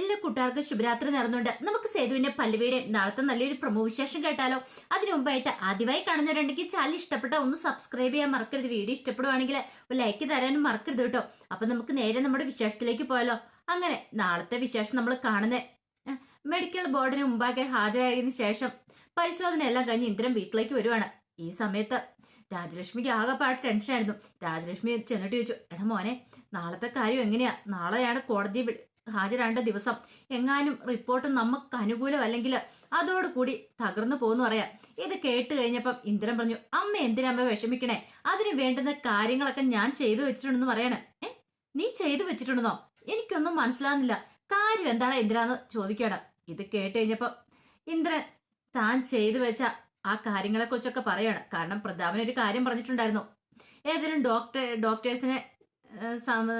എല്ലാ കൂട്ടുകാർക്കും ശുഭരാത്രി നേർന്നുകൊണ്ട് നമുക്ക് സേതുവിന്റെ പല്ലുവിയുടെ നാളത്തെ നല്ലൊരു പ്രമോ വിശേഷം കേട്ടാലോ? അതിനു മുമ്പായിട്ട് ആദ്യമായി കാണുന്നവരുണ്ടെങ്കിൽ ചാനൽ ഇഷ്ടപ്പെട്ട ഒന്ന് സബ്സ്ക്രൈബ് ചെയ്യാൻ മറക്കരുത്. വീഡിയോ ഇഷ്ടപ്പെടുവാണെങ്കിൽ ഒരു ലൈക്ക് തരാനും മറക്കരുത് കേട്ടോ. അപ്പൊ നമുക്ക് നേരെ നമ്മുടെ വിശേഷത്തിലേക്ക് പോയാലോ? അങ്ങനെ നാളത്തെ വിശേഷം നമ്മൾ കാണുന്നത് മെഡിക്കൽ ബോർഡിന് മുമ്പാകെ ഹാജരായതിനു ശേഷം പരിശോധന എല്ലാം കഴിഞ്ഞ് ഇന്ദ്രൻ വീട്ടിലേക്ക് വരുവാണ്. ഈ സമയത്ത് രാജലക്ഷ്മിക്ക് ആകെപ്പാട് ടെൻഷനായിരുന്നു രാജലക്ഷ്മി ചെന്നിട്ട് ചോദിച്ചു എടാ മോനെ നാളത്തെ കാര്യം എങ്ങനെയാ? നാളെയാണ് കോടതി ഹാജരാണ്ട ദിവസം. എങ്ങാനും റിപ്പോർട്ട് നമുക്ക് അനുകൂലമല്ലെങ്കിൽ അതോടുകൂടി തകർന്നു പോകുന്നു പറയാം. ഇത് കേട്ട് കഴിഞ്ഞപ്പം ഇന്ദ്രൻ പറഞ്ഞു അമ്മ എന്തിനമ്മ വിഷമിക്കണേ? അതിന് വേണ്ടുന്ന കാര്യങ്ങളൊക്കെ ഞാൻ ചെയ്തു വെച്ചിട്ടുണ്ടെന്ന് പറയണേ. ഏ? നീ ചെയ്തു വെച്ചിട്ടുണ്ടെന്നോ? എനിക്കൊന്നും മനസ്സിലാകുന്നില്ല. കാര്യം എന്താണ് ഇന്ദ്രാന്ന് ചോദിക്കണം ഇത് കേട്ട് കഴിഞ്ഞപ്പം ഇന്ദ്രൻ താൻ ചെയ്തു വെച്ച ആ കാര്യങ്ങളെ കുറിച്ചൊക്കെ പറയാണ്. കാരണം പ്രതാപൻ ഒരു കാര്യം പറഞ്ഞിട്ടുണ്ടായിരുന്നു. ഏതെങ്കിലും ഡോക്ടർ ഡോക്ടേഴ്സിനെ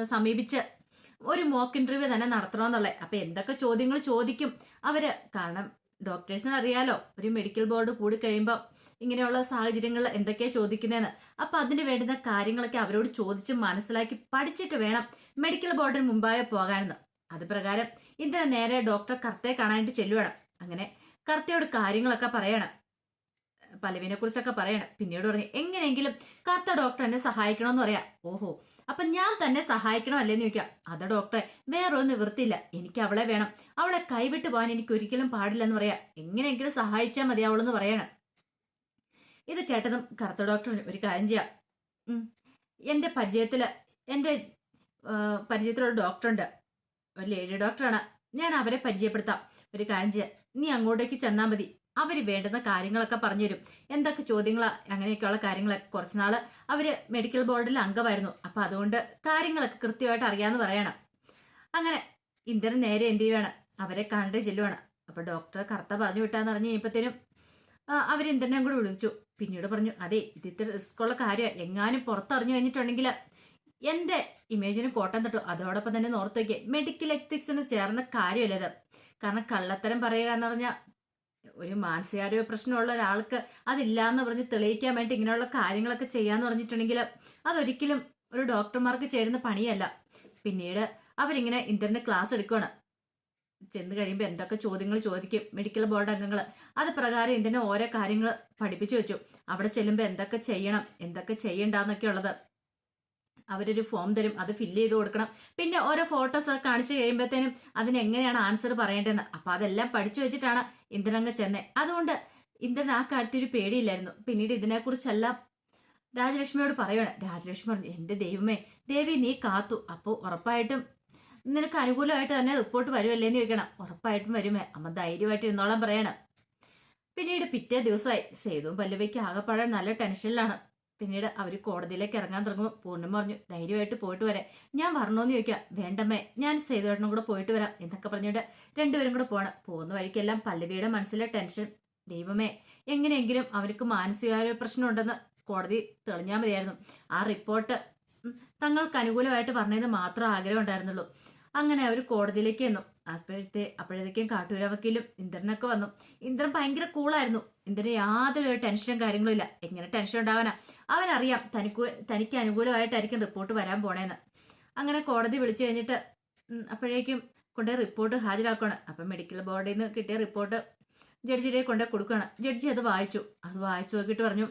സമീപിച്ച് ഒരു മോക്ക് ഇന്റർവ്യൂ തന്നെ നടത്തണമെന്നുള്ളത് അപ്പൊ എന്തൊക്കെ ചോദ്യങ്ങൾ ചോദിക്കും? അവർ കാരണം ഡോക്ടേഴ്സിന് അറിയാലോ ഒരു മെഡിക്കൽ ബോർഡ് കൂടി കഴിയുമ്പോൾ ഇങ്ങനെയുള്ള സാഹചര്യങ്ങളിൽ എന്തൊക്കെയാ ചോദിക്കുന്നതെന്ന് അപ്പൊ അതിന് വേണ്ടുന്ന കാര്യങ്ങളൊക്കെ അവരോട് ചോദിച്ച് മനസ്സിലാക്കി പഠിച്ചിട്ട് വേണം മെഡിക്കൽ ബോർഡിന് മുമ്പായി പോകാനെന്ന്. അത് പ്രകാരം ഇന്ദ്രൻ നേരെ ഡോക്ടർ കർത്തയെ കാണാനായിട്ട് ചെല്ലുവണം. അങ്ങനെ കർത്തയോട് കാര്യങ്ങളൊക്കെ പറയണം. പലവിനെ കുറിച്ചൊക്കെ പറയണം. പിന്നീട് പറഞ്ഞു എങ്ങനെയെങ്കിലും കർത്ത ഡോക്ടർ എന്നെ സഹായിക്കണമെന്ന് പറയാം. ഓഹോ അപ്പൊ ഞാൻ തന്നെ സഹായിക്കണോ അല്ലേന്ന് ചോദിക്കാം. അതാ ഡോക്ടറെ വേറെ ഒന്ന് നിവൃത്തിയില്ല. എനിക്ക് അവളെ വേണം. അവളെ കൈവിട്ട് പോകാൻ എനിക്ക് ഒരിക്കലും പാടില്ലെന്ന് പറയാ. എങ്ങനെയെങ്കിലും സഹായിച്ചാൽ മതി അവളെന്ന് പറയണം. ഇത് കേട്ടതും കറുത്ത ഡോക്ടർ ഒരു കാര്യം ചെയ്യാം. ഉം. എന്റെ പരിചയത്തിൽ എന്റെ ആ, പരിചയത്തിലൊരു ഡോക്ടറുണ്ട് ഒരു ലേഡി ഡോക്ടറാണ് ഞാൻ അവരെ പരിചയപ്പെടുത്താം. ഒരു കാര്യം ചെയ്യാം. നീ അങ്ങോട്ടേക്ക് ചെന്നാൽ മതി. അവർ വേണ്ടുന്ന കാര്യങ്ങളൊക്കെ പറഞ്ഞു തരും എന്തൊക്കെ ചോദ്യങ്ങളാ അങ്ങനെയൊക്കെയുള്ള കാര്യങ്ങളൊക്കെ കുറച്ചുനാൾ അവർ മെഡിക്കൽ ബോർഡിൽ അംഗമായിരുന്നു. അപ്പൊ അതുകൊണ്ട് കാര്യങ്ങളൊക്കെ കൃത്യമായിട്ട് അറിയാന്ന് പറയണം. അങ്ങനെ ഇന്ദ്രൻ നേരെ എന്ത് ചെയ്യുവാണ്? അവരെ കണ്ട് ചെല്ലുവാണ്. അപ്പൊ ഡോക്ടർ കറുത്ത പറഞ്ഞു വിട്ടാന്ന് പറഞ്ഞു കഴിഞ്ഞപ്പോഴത്തേനും അവർ ഇന്ദ്രനെ കൂടി വിളിച്ചു. പിന്നീട് പറഞ്ഞു അതെ ഇത് ഇത്ര റിസ്ക് ഉള്ള കാര്യം എങ്ങാനും പുറത്തറിഞ്ഞു കഴിഞ്ഞിട്ടുണ്ടെങ്കിൽ എന്റെ ഇമേജിന് കോട്ടം തട്ടു. അതോടൊപ്പം തന്നെ നോർത്ത് മെഡിക്കൽ എത്തിക്സിന് ചേർന്ന കാര്യമല്ലത് കാരണം കള്ളത്തരം പറയുക എന്ന് പറഞ്ഞാൽ ഒരു മാനസികാരോഗ്യ പ്രശ്നമുള്ള ഒരാൾക്ക് അതില്ലാന്ന് പറഞ്ഞ് തെളിയിക്കാൻ വേണ്ടി ഇങ്ങനെയുള്ള കാര്യങ്ങളൊക്കെ ചെയ്യാന്ന് പറഞ്ഞിട്ടുണ്ടെങ്കിൽ അതൊരിക്കലും ഒരു ഡോക്ടർമാർക്ക് ചേരുന്ന പണിയല്ല. പിന്നീട് അവരിങ്ങനെ ഇന്റർനെറ്റ് ക്ലാസ് എടുക്കുകയാണ് ചെന്ന് കഴിയുമ്പോൾ എന്തൊക്കെ ചോദ്യങ്ങൾ ചോദിക്കും മെഡിക്കൽ ബോർഡ് അംഗങ്ങൾ. അത് പ്രകാരം ഇതിനെ ഓരോ കാര്യങ്ങൾ പഠിപ്പിച്ചു വെച്ചു. അവിടെ ചെല്ലുമ്പോൾ എന്തൊക്കെ ചെയ്യണം എന്തൊക്കെ ചെയ്യണ്ടെന്നൊക്കെ ഉള്ളത് അവരൊരു ഫോം തരും അത് ഫില്ല് ചെയ്ത് കൊടുക്കണം. പിന്നെ ഓരോ ഫോട്ടോസ് ഒക്കെ കാണിച്ചു കഴിയുമ്പോഴത്തേനും അതിന് എങ്ങനെയാണ് ആൻസർ പറയേണ്ടതെന്ന്. അപ്പൊ അതെല്ലാം പഠിച്ചു വെച്ചിട്ടാണ് ഇന്ദ്രനങ്ങ് ചെന്നെ. അതുകൊണ്ട് ഇന്ദ്രൻ ആ കാര്യത്തിൽ ഒരു പേടിയില്ലായിരുന്നു. പിന്നീട് ഇതിനെക്കുറിച്ചെല്ലാം രാജലക്ഷ്മിയോട് പറയുകയാണ് രാജലക്ഷ്മി പറഞ്ഞു എന്റെ ദൈവമേ ദേവി നീ കാത്തു. അപ്പോൾ ഉറപ്പായിട്ടും നിനക്ക് അനുകൂലമായിട്ട് തന്നെ റിപ്പോർട്ട് വരുമല്ലേ എന്ന് ചോദിക്കണം. ഉറപ്പായിട്ടും വരുമേ. അമ്മ ധൈര്യമായിട്ട് ഇരുന്നോളം പറയണം. പിന്നീട് പിറ്റേ ദിവസമായി. സേതുവും പല്ലവിക്ക് ആകെപ്പാടെ നല്ല ടെൻഷനിലാണ് പിന്നീട് അവർ കോടതിയിലേക്ക് ഇറങ്ങാൻ തുടങ്ങുമ്പോൾ പൂർണം പറഞ്ഞു ധൈര്യമായിട്ട് പോയിട്ട് വരാം. ഞാൻ വരണോന്ന് ചോദിക്കാം വേണ്ടമ്മേ ഞാൻ സേതുവേട്ടനും കൂടെ പോയിട്ട് വരാം എന്നൊക്കെ പറഞ്ഞിട്ട് രണ്ടുപേരും കൂടെ പോകണം പോകുന്ന വഴിക്കെല്ലാം പല്ലവിയുടെ മനസ്സിലെ ടെൻഷൻ. ദൈവമേ എങ്ങനെയെങ്കിലും അവർക്ക് മാനസികാരോഗ്യ പ്രശ്നമുണ്ടെന്ന് കോടതി തെളിഞ്ഞാൽ മതിയായിരുന്നു. ആ റിപ്പോർട്ട് തങ്ങൾക്ക് അനുകൂലമായിട്ട് പറഞ്ഞത് മാത്രം ആഗ്രഹം ഉണ്ടായിരുന്നുള്ളൂ. അങ്ങനെ അവർ കോടതിയിലേക്ക് വന്നു അപ്പോഴത്തെ അപ്പോഴത്തേക്കും കാട്ടൂര വക്കീലും ഇന്ദ്രനൊക്കെ വന്നു. ഇന്ദ്രൻ ഭയങ്കര കൂളായിരുന്നു ഇന്ദ്രന് യാതൊരു ടെൻഷനും കാര്യങ്ങളും ഇല്ല. എങ്ങനെ ടെൻഷൻ ഉണ്ടാവാനാ? അവനറിയാം തനിക്ക് തനിക്ക് അനുകൂലമായിട്ടായിരിക്കും റിപ്പോർട്ട് വരാൻ പോണേന്ന്. അങ്ങനെ കോടതി വിളിച്ചു കഴിഞ്ഞിട്ട് അപ്പോഴേക്കും കൊണ്ടുപോയി റിപ്പോർട്ട് ഹാജരാക്കണം. അപ്പം മെഡിക്കൽ ബോർഡിൽ നിന്ന് കിട്ടിയ റിപ്പോർട്ട് ജഡ്ജിയുടെ കൊണ്ടേ കൊടുക്കണം. ജഡ്ജി അത് വായിച്ചു. അത് വായിച്ചു നോക്കിയിട്ട് പറഞ്ഞു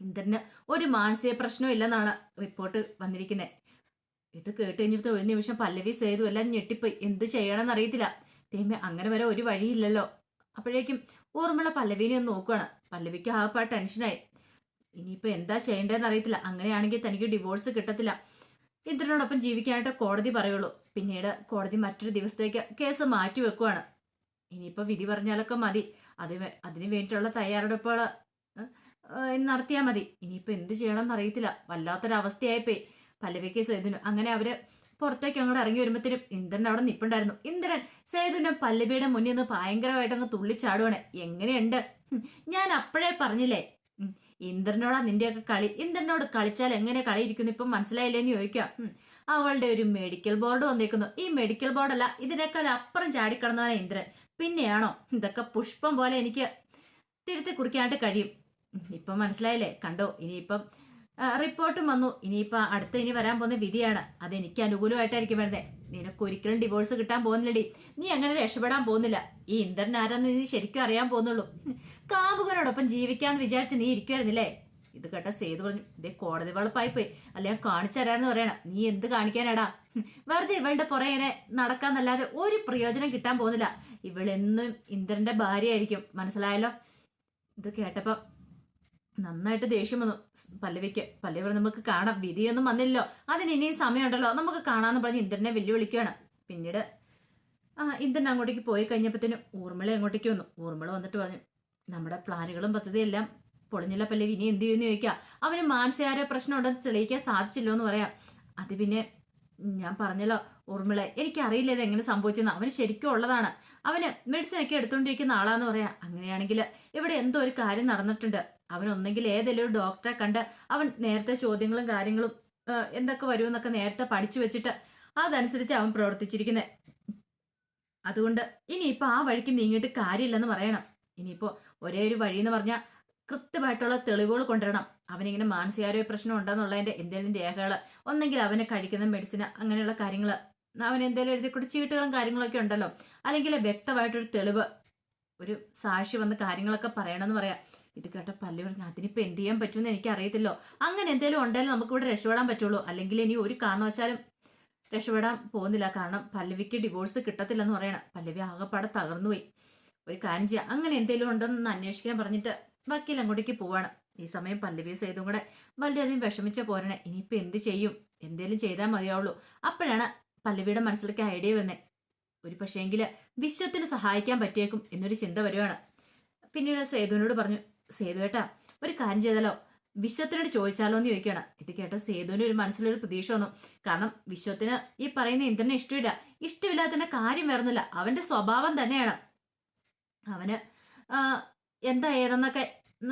ഇന്ദ്രന് ഒരു മാനസിക പ്രശ്നവും ഇല്ലെന്നാണ് റിപ്പോർട്ട് വന്നിരിക്കുന്നത് ഇത് കേട്ട് കഴിഞ്ഞപ്പോൾ ഒരു നിമിഷം പല്ലവി സേതു എല്ലാം ഞെട്ടിപ്പോയി. എന്ത് ചെയ്യണമെന്ന് അറിയത്തില്ല. തേമ അങ്ങനെ വരെ ഒരു വഴിയില്ലല്ലോ. അപ്പോഴേക്കും ഓർമ്മയുള്ള പല്ലവിനെ ഒന്ന് നോക്കുകയാണ് പല്ലവിക്ക് ആ പാ ടെൻഷനായി. ഇനിയിപ്പോ എന്താ ചെയ്യേണ്ടതെന്ന് അറിയത്തില്ല. അങ്ങനെയാണെങ്കിൽ തനിക്ക് ഡിവോഴ്സ് കിട്ടത്തില്ല. ഇന്ദ്രനോടൊപ്പം ജീവിക്കാനായിട്ട് കോടതി പറയുള്ളൂ. പിന്നീട് കോടതി മറ്റൊരു ദിവസത്തേക്ക് കേസ് മാറ്റി വെക്കുവാണ്. ഇനിയിപ്പോ വിധി പറഞ്ഞാലൊക്കെ മതി. അത് അതിനു വേണ്ടിയിട്ടുള്ള തയ്യാറെടുപ്പുകൾ നടത്തിയാൽ മതി. ഇനിയിപ്പോ എന്ത് ചെയ്യണമെന്ന് അറിയത്തില്ല. വല്ലാത്തൊരവസ്ഥയായിപ്പോയി. പല്ലവിക്ക് സേതുനും അങ്ങനെ അവർ പുറത്തേക്ക് അങ്ങോട്ട് ഇറങ്ങി വരുമ്പോഴത്തേനും ഇന്ദ്രൻ അവിടെ നിപ്പുണ്ടായിരുന്നു. ഇന്ദ്രൻ സേതുനും പല്ലവിയുടെ മുന്നിൽ നിന്ന് ഭയങ്കരമായിട്ട് അങ്ങ് തുള്ളിച്ചാടുവാണ്. എങ്ങനെയുണ്ട്? ഞാൻ അപ്പോഴേ പറഞ്ഞില്ലേ? ഇന്ദ്രനോടാ നിന്റെയൊക്കെ കളി. ഇന്ദ്രനോട് കളിച്ചാൽ എങ്ങനെ കളിയിരിക്കുന്നു ഇപ്പം മനസ്സിലായില്ലേന്ന് ചോദിക്കാം അവളുടെ ഒരു മെഡിക്കൽ ബോർഡ് വന്നേക്കുന്നു. ഈ മെഡിക്കൽ ബോർഡല്ല ഇതിനേക്കാൾ അപ്പുറം ചാടിക്കടന്നവനെ ഇന്ദ്രൻ. പിന്നെയാണോ? ഇതൊക്കെ പുഷ്പം പോലെ എനിക്ക് തിരുത്തി കുറിക്കാനായിട്ട് കഴിയും ഇപ്പം മനസ്സിലായില്ലേ? കണ്ടോ? ഇനിയിപ്പം റിപ്പോർട്ടും വന്നു. ഇനിയിപ്പോ അടുത്ത ഇനി വരാൻ പോകുന്ന വിധിയാണ്. അത് എനിക്ക് അനുകൂലമായിട്ടായിരിക്കും വരുന്നത് നിനക്ക് ഒരിക്കലും ഡിവോഴ്സ് കിട്ടാൻ പോകുന്നില്ലടി. നീ അങ്ങനെ രക്ഷപ്പെടാൻ പോകുന്നില്ല. ഈ ഇന്ദ്രൻ ആരാന്ന് നീ ശരിക്കും അറിയാൻ പോകുന്നുള്ളൂ. കാമുകനോടൊപ്പം ജീവിക്കാന്ന് വിചാരിച്ച് നീ ഇരിക്കുമായിരുന്നില്ലേ ഇത് കേട്ട സേതു പറഞ്ഞു ഇതേ കോടതി വളപ്പായി പോയി അല്ല കാണിച്ചു തരാന്ന് പറയണം. നീ എന്ത് കാണിക്കാനാടാ? വെറുതെ ഇവളുടെ പുറകെ നടക്കാന്നല്ലാതെ ഒരു പ്രയോജനം കിട്ടാൻ പോകുന്നില്ല. ഇവളെന്നും ഇന്ദ്രന്റെ ഭാര്യയായിരിക്കും. മനസ്സിലായല്ലോ? ഇത് കേട്ടപ്പോ നന്നായിട്ട് ദേഷ്യം വന്നു. പല്ലവിക്ക്. പല്ലവി നമുക്ക് കാണാം. വിധിയൊന്നും വന്നില്ലല്ലോ. അതിന് ഇനിയും സമയമുണ്ടല്ലോ. നമുക്ക് കാണാന്ന് പറഞ്ഞ് ഇന്ദ്രനെ വെല്ലുവിളിക്കുകയാണ്. പിന്നീട് ആ ഇന്ദ്രൻ അങ്ങോട്ടേക്ക് പോയി കഴിഞ്ഞപ്പോഴത്തേനും ഊർമിള അങ്ങോട്ടേക്ക് വന്നു. ഊർമിള വന്നിട്ട് പറഞ്ഞു നമ്മുടെ പ്ലാനുകളും പദ്ധതിയെല്ലാം പൊളിഞ്ഞില്ല പല്ലവി. ഇനി എന്ത് ചെയ്യുമെന്ന് ചോദിക്കുക അവന് മാനസികാരോഗ്യ പ്രശ്നം ഉണ്ടെന്ന് തെളിയിക്കാൻ സാധിച്ചില്ലോ എന്ന് പറയാം. അത് പിന്നെ ഞാൻ പറഞ്ഞല്ലോ ഊർമിള എനിക്കറിയില്ല ഇത് എങ്ങനെ സംഭവിച്ചെന്ന്. അവന് ശരിക്കും ഉള്ളതാണ്. അവന് മെഡിസിൻ ഒക്കെ എടുത്തുകൊണ്ടിരിക്കുന്ന ആളാന്ന് പറയാം. അങ്ങനെയാണെങ്കിൽ ഇവിടെ എന്തോ ഒരു കാര്യം നടന്നിട്ടുണ്ട്. അവൻ ഒന്നെങ്കിൽ ഏതെങ്കിലും ഒരു ഡോക്ടറെ കണ്ട് അവൻ നേരത്തെ ചോദ്യങ്ങളും കാര്യങ്ങളും എന്തൊക്കെ വരുമെന്നൊക്കെ നേരത്തെ പഠിച്ചു വെച്ചിട്ട് അതനുസരിച്ച് അവൻ പ്രവർത്തിച്ചിരിക്കുന്നത് അതുകൊണ്ട് ഇനിയിപ്പോ ആ വഴിക്ക് നീങ്ങിയിട്ട് കാര്യമില്ലെന്ന് പറയണം. ഇനിയിപ്പോ ഒരേ ഒരു വഴി എന്ന് പറഞ്ഞാൽ കൃത്യമായിട്ടുള്ള തെളിവുകൾ കൊണ്ടുവരണം. അവനിങ്ങനെ മാനസികാരോഗ്യ പ്രശ്നം ഉണ്ടെന്നുള്ളതിന്റെ എന്തെങ്കിലും രേഖകൾ ഒന്നെങ്കിൽ അവനെ കഴിക്കുന്ന മെഡിസിൻ അങ്ങനെയുള്ള കാര്യങ്ങൾ അവൻ എന്തെങ്കിലും എഴുതി കൂടി ചീട്ടുകളും കാര്യങ്ങളൊക്കെ ഉണ്ടല്ലോ. അല്ലെങ്കിൽ വ്യക്തമായിട്ടൊരു തെളിവ് ഒരു സാക്ഷി വന്ന് കാര്യങ്ങളൊക്കെ പറയണമെന്ന് പറയാം. ഇത് കേട്ട പല്ലു പറഞ്ഞു അതിനിപ്പോ എന്ത് ചെയ്യാൻ പറ്റുമെന്ന് എനിക്ക് അറിയത്തില്ലോ അങ്ങനെ എന്തെങ്കിലും ഉണ്ടെങ്കിലും നമുക്ക് ഇവിടെ രക്ഷപ്പെടാൻ പറ്റുള്ളൂ. അല്ലെങ്കിൽ ഇനി ഒരു കാരണവശാലും രക്ഷപ്പെടാൻ പോകുന്നില്ല. കാരണം പല്ലവിക്ക് ഡിവോഴ്സ് കിട്ടത്തില്ലെന്ന് പറയണം. പല്ലവി ആകെപ്പാടെ തകർന്നുപോയി. ഒരു കാര്യം ചെയ്യാം. അങ്ങനെ എന്തെങ്കിലും ഉണ്ടെന്ന് അന്വേഷിക്കാൻ പറഞ്ഞിട്ട് വക്കീൽ അങ്ങോട്ടേക്ക് പോവാണ്. ഈ സമയം പല്ലവി സേതും കൂടെ വളരെയധികം വിഷമിച്ച പോരണേ. ഇനിയിപ്പോ എന്ത് ചെയ്യും? എന്തേലും ചെയ്താൽ മതിയാവുള്ളൂ. അപ്പോഴാണ് പല്ലവിയുടെ മനസ്സിലേക്ക് ഐഡിയ വരുന്നത് ഒരു പക്ഷേങ്കിൽ വിശ്വത്തിന് സഹായിക്കാൻ പറ്റിയേക്കും എന്നൊരു ചിന്ത വരുവാണ്. പിന്നീട് സേതുവിനോട് പറഞ്ഞു സേതുവേട്ടാ ഒരു കാര്യം ചെയ്താലോ? വിശ്വത്തിനോട് ചോദിച്ചാലോ എന്ന് ചോദിക്കണം ഇത് കേട്ട സേതുവിന് ഒരു മനസ്സിലൊരു പ്രതീക്ഷ വന്നു. കാരണം വിശ്വത്തിന് ഈ പറയുന്ന ഇന്ദ്രനെ ഇഷ്ടമില്ല. ഇഷ്ടമില്ലാത്തതിന്റെ കാര്യം വരുന്നില്ല അവന്റെ സ്വഭാവം തന്നെയാണ്. അവന് എന്താ ഏതെന്നൊക്കെ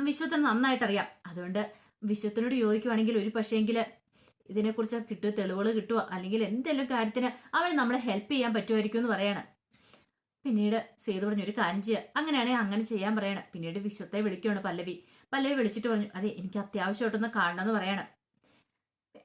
വിശ്വത്തിന് നന്നായിട്ട് അറിയാം അതുകൊണ്ട് വിശ്വത്തിനോട് ചോദിക്കുവാണെങ്കിൽ ഒരു പക്ഷേങ്കിൽ ഇതിനെക്കുറിച്ച് കിട്ടുമോ തെളിവുകൾ കിട്ടുമോ അല്ലെങ്കിൽ എന്തെങ്കിലും കാര്യത്തിന് അവന് നമ്മളെ ഹെൽപ്പ് ചെയ്യാൻ പറ്റുമായിരിക്കും എന്ന് പറയാണ്. പിന്നീട് സേതു പറഞ്ഞു ഒരു കാര്യം ചെയ്യുക അങ്ങനെയാണെങ്കിൽ അങ്ങനെ ചെയ്യാൻ പറയണം. പിന്നീട് വിശ്വത്തെ വിളിക്കുകയാണ് പല്ലവി. പല്ലവി വിളിച്ചിട്ട് പറഞ്ഞു അതെ എനിക്ക് അത്യാവശ്യമായിട്ടൊന്ന് കാണണമെന്ന് പറയണം.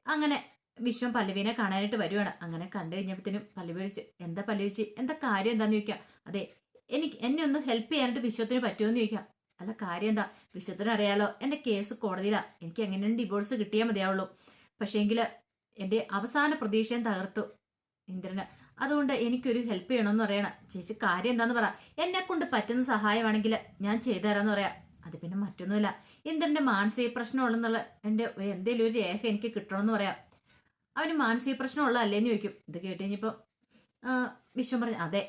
അങ്ങനെ വിശ്വം പല്ലവിനെ കാണാനായിട്ട് വരുവാണ്. അങ്ങനെ കണ്ടു കഴിഞ്ഞപ്പോഴത്തേനും പല്ലവി വിളിച്ചു എന്താ പല്ലവി പല്ലവിച്ച് എന്താ കാര്യം എന്താന്ന് ചോദിക്കാം? അതെ എനിക്ക് എന്നെ ഒന്ന് ഹെൽപ്പ് ചെയ്യാനായിട്ട് വിശ്വത്തിന് പറ്റുമെന്ന് ചോദിക്കാം. അല്ല കാര്യം എന്താ? വിശ്വത്തിന് അറിയാലോ എന്റെ കേസ് കോടതിയിലാ. എനിക്ക് എങ്ങനെയും ഡിവോഴ്സ് കിട്ടിയാൽ മതിയാവുള്ളൂ. പക്ഷേങ്കിൽ എന്റെ അവസാന പ്രതീക്ഷയും തകർത്തു. ഇന്ദ്രന് അതുകൊണ്ട് എനിക്കൊരു ഹെൽപ്പ് ചെയ്യണമെന്ന് പറയണം. ചേച്ചി കാര്യം എന്താന്ന് പറ. എന്നെ കൊണ്ട് പറ്റുന്ന സഹായമാണെങ്കിൽ ഞാൻ ചെയ്തു തരാന്ന് പറയാം. അത് പിന്നെ മറ്റൊന്നുമില്ല. ഇന്ദ്രന്റെ മാനസിക പ്രശ്നമുള്ളെന്നുള്ള എന്റെ എന്തെങ്കിലും ഒരു രേഖ എനിക്ക് കിട്ടണമെന്ന് പറയാം. അവന് മാനസിക പ്രശ്നമുള്ള അല്ലേന്ന് ചോദിക്കും. ഇത് കേട്ട് കഴിഞ്ഞപ്പോ വിശ്വം പറഞ്ഞു അതെ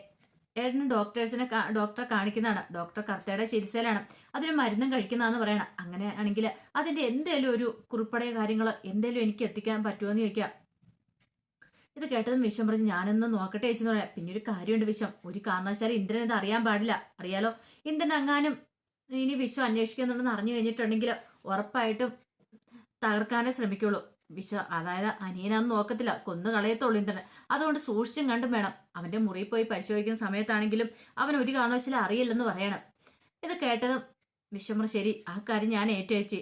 ഏട്ടന് ഡോക്ടേഴ്സിനെ ഡോക്ടറെ കാണിക്കുന്നതാണ്. ഡോക്ടർ കർത്തയുടെ ചികിത്സയിലാണ്. അതിന് മരുന്നും കഴിക്കുന്നതാന്ന് പറയണം. അങ്ങനെ ആണെങ്കിൽ അതിന്റെ എന്തെങ്കിലും ഒരു കുറിപ്പടയോ കാര്യങ്ങളോ എന്തെങ്കിലും എനിക്ക് എത്തിക്കാൻ പറ്റുമോ എന്ന് ചോദിക്കാം. ഇത് കേട്ടതും വിശ്വം പറഞ്ഞ് ഞാനൊന്ന് നോക്കട്ടെ ചേച്ചി എന്ന് പറയാം. പിന്നെ ഒരു കാര്യമുണ്ട് വിശ്വം. ഒരു കാരണവശാലും ഇന്ദ്രൻ ഇത് അറിയാൻ പാടില്ല. അറിയാലോ? ഇന്ദ്രൻ അങ്ങാനും ഇനി വിശ്വം അന്വേഷിക്കുന്നുണ്ടെന്ന് അറിഞ്ഞു കഴിഞ്ഞിട്ടുണ്ടെങ്കിൽ ഉറപ്പായിട്ടും തകർക്കാനേ ശ്രമിക്കുള്ളൂ. വിശ്വ അതായത് അനിയനാന്ന് നോക്കത്തില്ല. കൊന്നു കളയത്തുള്ളൂ ഇന്ദ്രൻ. അതുകൊണ്ട് സൂക്ഷിച്ചും കണ്ടും വേണം. അവന്റെ മുറിയിൽ പോയി പരിശോധിക്കുന്ന സമയത്താണെങ്കിലും അവൻ ഒരു കാരണവശാലും അറിയില്ലെന്ന് പറയണം. ഇത് കേട്ടതും വിശ്വമർ ശരി ആ കാര്യം ഞാൻ ഏറ്റേച്ചി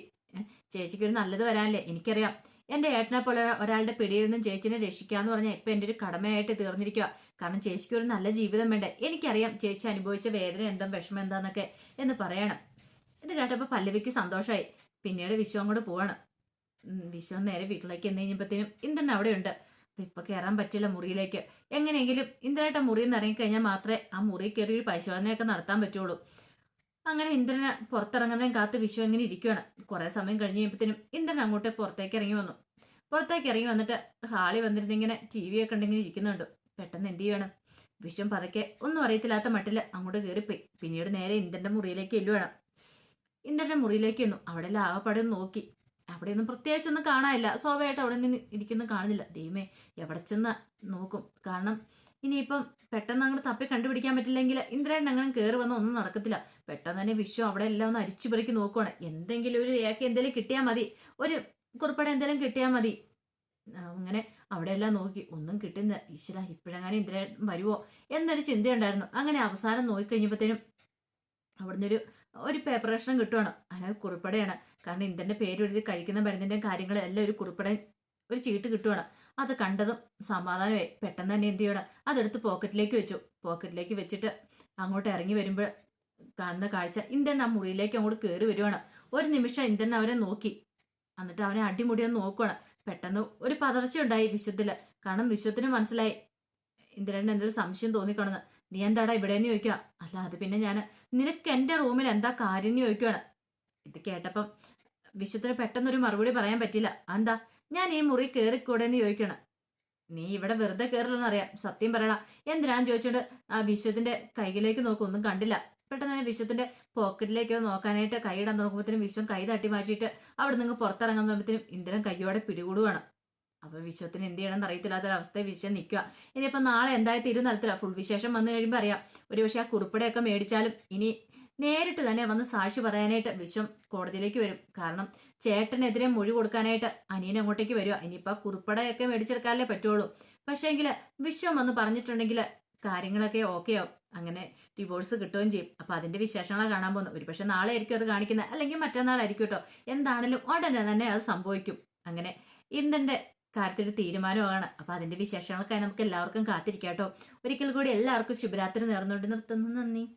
ചേച്ചിക്കൊരു നല്ലത് വരാനല്ലേ? എനിക്കറിയാം. എന്റെ ഏട്ടനെ പോലെ ഒരാളുടെ പിടിയിൽ നിന്നും ചേച്ചിനെ രക്ഷിക്കാന്ന് പറഞ്ഞാൽ ഇപ്പൊ എന്റെ ഒരു കടമയായിട്ട് തീർന്നിരിക്കുക കാരണം ചേച്ചിക്ക് ഒരു നല്ല ജീവിതം വേണ്ടേ? എനിക്കറിയാം ചേച്ചി അനുഭവിച്ച വേദന എന്താ വിഷമം എന്താന്നൊക്കെ എന്ന് പറയണം. ഇത് കേട്ടപ്പോൾ പല്ലവിക്ക് സന്തോഷമായി പിന്നീട് വിശ്വം അങ്ങോട്ട് പോവാണ്. വിശ്വം നേരെ വീട്ടിലേക്ക് എന്ന് കഴിഞ്ഞപ്പോഴത്തേനും ഇന്ദ്രൻ അവിടെ ഉണ്ട് അപ്പൊ ഇപ്പൊ കയറാൻ പറ്റില്ല മുറിയിലേക്ക്. എങ്ങനെയെങ്കിലും ഇന്ദ്രനായിട്ട് മുറിയിൽ നിന്ന് ഇറങ്ങിക്കഴിഞ്ഞാൽ മാത്രമേ ആ മുറി കയറി ഒരു പരിശോധനയൊക്കെ നടത്താൻ പറ്റുള്ളൂ. അങ്ങനെ ഇന്ദ്രന് പുറത്തിറങ്ങുന്നതും കാത്ത് വിശു ഇങ്ങനെ ഇരിക്കുകയാണ് കുറെ സമയം കഴിഞ്ഞ് കഴിയുമ്പോഴത്തേനും ഇന്ദ്രൻ അങ്ങോട്ട് പുറത്തേക്ക് ഇറങ്ങി വന്നു. പുറത്തേക്ക് ഇറങ്ങി വന്നിട്ട് ഹാളി വന്നിരുന്നിങ്ങനെ ടി വി ഒക്കെ ഉണ്ടെങ്കിൽ ഇരിക്കുന്നുണ്ട്. പെട്ടെന്ന് എന്ത് ചെയ്യണം? വിശ്വം പതക്കെ ഒന്നും അറിയത്തില്ലാത്ത മട്ടിൽ അങ്ങോട്ട് കയറിപ്പോയി പിന്നീട് നേരെ ഇന്ദ്രന്റെ മുറിയിലേക്ക് എല്ലുവേണം ഇന്ദ്രന്റെ മുറിയിലേക്ക് എന്നു അവിടെ ലാവപ്പാടെ ഒന്ന് നോക്കി. അവിടെ ഒന്നും പ്രത്യേകിച്ച് ഒന്നും കാണാനില്ല. സ്വാഭാവികമായിട്ട് അവിടെ നിന്ന് ഇരിക്കുന്നു കാണുന്നില്ല. ദൈവമേ എവിടെ ചെന്ന് നോക്കും? കാരണം ഇനിയിപ്പം പെട്ടെന്ന് അങ്ങോട്ട് തപ്പി കണ്ടുപിടിക്കാൻ പറ്റില്ലെങ്കിൽ ഇന്ദ്രൻ അങ്ങനെ കയറി വന്ന ഒന്നും നടക്കത്തില്ല. പെട്ടെന്ന് തന്നെ വിശ്വം അവിടെ എല്ലാം ഒന്ന് അരിച്ചു പെറുക്കി നോക്കുവാണ്. എന്തെങ്കിലും ഒരു രേഖ എന്തെങ്കിലും കിട്ടിയാൽ മതി. ഒരു കുറിപ്പട എന്തെങ്കിലും കിട്ടിയാൽ മതി. അങ്ങനെ അവിടെ എല്ലാം നോക്കി. ഒന്നും കിട്ടുന്ന ഈശ്വര ഇപ്പോഴങ്ങനെ ഇന്ദ്രൻ വരുവോ എന്നൊരു ചിന്തയുണ്ടായിരുന്നു. അങ്ങനെ അവസാനം നോക്കിക്കഴിഞ്ഞപ്പോഴത്തേനും അവിടുന്ന് ഒരു ഒരു പേപ്പർ കഷ്ണം കിട്ടുവാണ്. അതായത് കുറിപ്പടയാണ്. കാരണം ഇന്ദ്രന്റെ പേര് എഴുതി കഴിക്കുന്ന മരുന്നിന്റെ കാര്യങ്ങളും എല്ലാം ഒരു കുറിപ്പട ഒരു ചീട്ട് കിട്ടുവാണ്. അത് കണ്ടതും സമാധാനമായി. പെട്ടെന്ന് തന്നെ എന്ത് ചെയ്യണം? അതെടുത്ത് പോക്കറ്റിലേക്ക് വെച്ചു. പോക്കറ്റിലേക്ക് വെച്ചിട്ട് അങ്ങോട്ട് ഇറങ്ങി വരുമ്പോൾ കാണുന്ന കാഴ്ച ഇന്ദ്രൻ ആ മുറിയിലേക്ക് അങ്ങോട്ട് കയറി വരുവാണ്. ഒരു നിമിഷം ഇന്ദ്രൻ അവരെ നോക്കി. എന്നിട്ട് അവനെ അടിമുടി ഒന്ന് നോക്കുവാണ്. പെട്ടെന്ന് ഒരു പതർച്ച ഉണ്ടായി വിശ്വത്തിൽ കാരണം വിശ്വത്തിന് മനസ്സിലായി. ഇന്ദ്രന് എന്തെങ്കിലും സംശയം തോന്നിക്കാണെന്ന്. നീ എന്താടാ ഇവിടെയെന്ന് ചോദിക്കുക? അല്ല അത് പിന്നെ ഞാൻ നിനക്ക് എന്റെ റൂമിൽ എന്താ കാര്യം എന്ന് ചോദിക്കുവാണ്. ഇത് കേട്ടപ്പം വിശ്വത്തിന് പെട്ടെന്നൊരു മറുപടി പറയാൻ പറ്റില്ല എന്താ ഞാൻ ഈ മുറി കയറിക്കൂടെന്ന് ചോദിക്കണം. നീ ഇവിടെ വെറുതെ കയറില്ലെന്നറിയാം സത്യം പറയടാ. എന്തിനാന്ന് ചോദിച്ചോണ്ട് ആ വിശ്വത്തിന്റെ കൈയിലേക്ക് നോക്കും. ഒന്നും കണ്ടില്ല. പെട്ടെന്ന് ഞാൻ വിശ്വത്തിന്റെ പോക്കറ്റിലേക്ക് നോക്കാനായിട്ട് കൈയിടാൻ നോക്കുമ്പോഴത്തേനും വിശ്വം കൈ തട്ടി മാറ്റിയിട്ട് അവിടെ നിന്ന് പുറത്തിറങ്ങാൻ നോക്കുമ്പോഴത്തേനും ഇന്ദ്രൻ കൈയോടെ പിടികൂടുവാണ്. അപ്പൊ വിശ്വത്തിന് എന്ത് ചെയ്യണമെന്ന് അറിയത്തില്ലാത്തൊരവസ്ഥയെ വിശ്വം നിൽക്കുക ഇനിയിപ്പോ നാളെ എന്തായി തിരുനല്ല ഫുൾ വിശേഷം വന്നു കഴിയുമ്പോൾ അറിയാം. ഒരുപക്ഷെ ആ കുറിപ്പടയൊക്കെ മേടിച്ചാലും ഇനി നേരിട്ട് തന്നെ വന്ന് സാക്ഷി പറയാനായിട്ട് വിശ്വം കോടതിയിലേക്ക് വരും. കാരണം ചേട്ടനെതിരെ മൊഴി കൊടുക്കാനായിട്ട് അനിയൻ അങ്ങോട്ടേക്ക് വരിക. ഇനിയിപ്പോ കുറിപ്പടയൊക്കെ മേടിച്ചെടുക്കാനല്ലേ പറ്റുള്ളൂ. പക്ഷേങ്കിൽ വിശ്വം വന്ന് പറഞ്ഞിട്ടുണ്ടെങ്കിൽ കാര്യങ്ങളൊക്കെ ഓക്കെ ആവും അങ്ങനെ ഡിവോഴ്സ് കിട്ടുകയും ചെയ്യും. അപ്പൊ അതിന്റെ വിശേഷങ്ങളാണ് കാണാൻ പോകുന്നത്. ഒരുപക്ഷെ നാളെ ആയിരിക്കും അത് കാണിക്കുന്നത്. അല്ലെങ്കിൽ മറ്റന്നാളായിരിക്കും കേട്ടോ. എന്താണെങ്കിലും ഉടനെ തന്നെ അത് സംഭവിക്കും. അങ്ങനെ ഇന്ദ്രന്റെ കാര്യത്തിൽ തീരുമാനമാണ് അപ്പൊ അതിന്റെ വിശേഷങ്ങളൊക്കെ നമുക്ക് എല്ലാവർക്കും കാത്തിരിക്കാം കേട്ടോ. ഒരിക്കൽ കൂടി എല്ലാവർക്കും ശുഭരാത്രി നേർന്നുകൊണ്ട് നിർത്തുന്നു. നന്ദി.